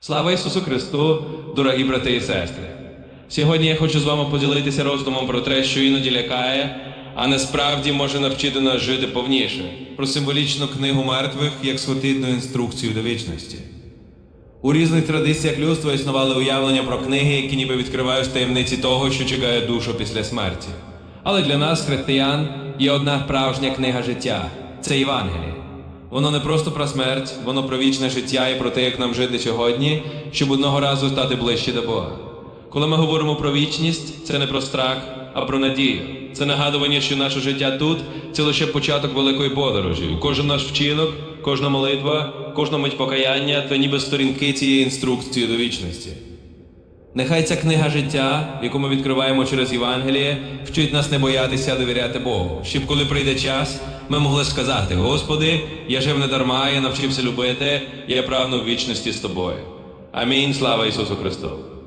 Слава Ісусу Христу, дорогі брати і сестри! Сьогодні я хочу з вами поділитися роздумом про те, що іноді лякає, а насправді може навчити нас жити повніше. про символічну книгу мертвих як схватитну інструкцію до вічності. У різних традиціях людства існували уявлення про книги, які ніби відкривають таємниці того, що чекає душу після смерті. Але для нас, християн, є одна справжня книга життя це Євангеліє. Воно не просто про смерть, воно про вічне життя і про те, як нам жити сьогодні, щоб одного разу стати ближче до Бога. Коли ми говоримо про вічність, це не про страх, а про надію. Це нагадування, що наше життя тут це лише початок великої подорожі. Кожен наш вчинок, кожна молитва, кожна мить покаяння це ніби сторінки цієї інструкції до вічності. Нехай ця книга життя, яку ми відкриваємо через Євангеліє, вчить нас не боятися довіряти Богу, щоб коли прийде час, ми могли сказати: Господи, я жив не дарма, я навчився любити, я прагну в вічності з тобою. Амінь. Слава Ісусу Христу!